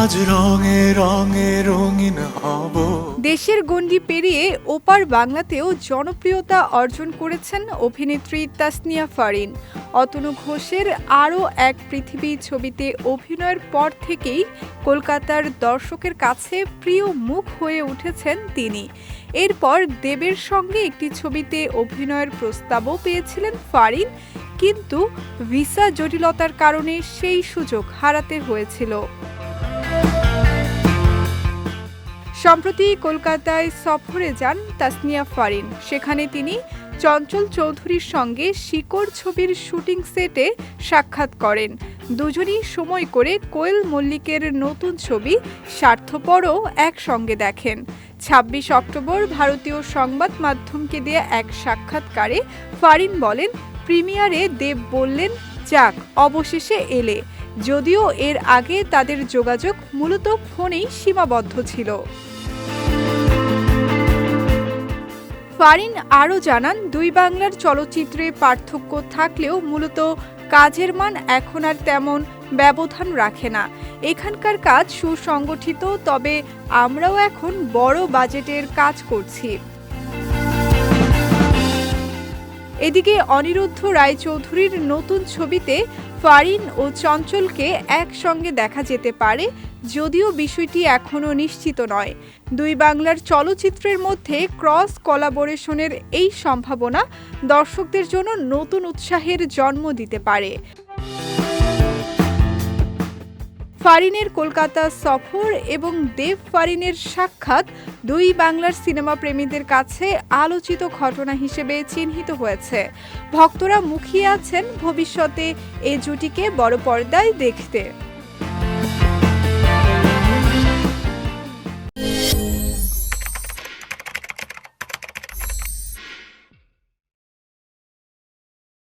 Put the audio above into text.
আজ রঙে রঙে রঙিন হব। দেশের গণ্ডি পেরিয়ে ওপার বাংলাতেও জনপ্রিয়তা অর্জন করেছেন অভিনেত্রী তাসনিয়া ফারিন। অতনু ঘোষের আরও এক পৃথিবী ছবিতে অভিনয়ের পর থেকেই কলকাতার দর্শকের কাছে প্রিয় মুখ হয়ে উঠেছেন তিনি। এরপর দেবের সঙ্গে একটি ছবিতে অভিনয়ের প্রস্তাবও পেয়েছিলেন ফারিন, কিন্তু ভিসা জটিলতার কারণে সেই সুযোগ হারাতে হয়েছিল। সম্প্রতি কলকাতায় সফরে যান তাসনিয়া ফারিন। সেখানে তিনি চঞ্চল চৌধুরীর সঙ্গে শিকড় ছবির শুটিং সেটে সাক্ষাৎ করেন। দুজনই সময় করে কোয়েল মল্লিকের নতুন ছবি স্বার্থপরও একসঙ্গে দেখেন। ছাব্বিশ অক্টোবর ভারতীয় সংবাদ মাধ্যমকে দেয়া এক সাক্ষাৎকারে ফারিন বলেন, প্রিমিয়ারে দেব বললেন, যাক, অবশেষে এলে। যদিও এর আগে তাদের যোগাযোগ মূলত ফোনেই সীমাবদ্ধ ছিল। ফারিন আরও জানান, দুই বাংলার চলচ্চিত্রে পার্থক্য থাকলেও মূলত কাজের মান এখন আর তেমন ব্যবধান রাখে না। এখানকার কাজ সুসংগঠিত, তবে আমরাও এখন বড় বাজেটের কাজ করছি। এদিকে অনিরুদ্ধ রায়চৌধুরীর নতুন ছবিতে ফারিন ও চঞ্চলকে একসঙ্গে দেখা যেতে পারে, যদিও বিষয়টি এখনও নিশ্চিত নয়। দুই বাংলার চলচ্চিত্রের মধ্যে ক্রস কলাবোরেশনের এই সম্ভাবনা দর্শকদের জন্য নতুন উৎসাহের জন্ম দিতে পারে। ফারিনের কলকাতা সফর এবং দেব ফারিনের সাক্ষাৎ দুই বাংলার সিনেমা প্রেমীদের কাছে আলোচিত ঘটনা হিসেবে চিহ্নিত হয়েছে। ভক্তরা মুখিয়ে আছেন ভবিষ্যতে এ জুটিকে বড় পর্দায় দেখতে।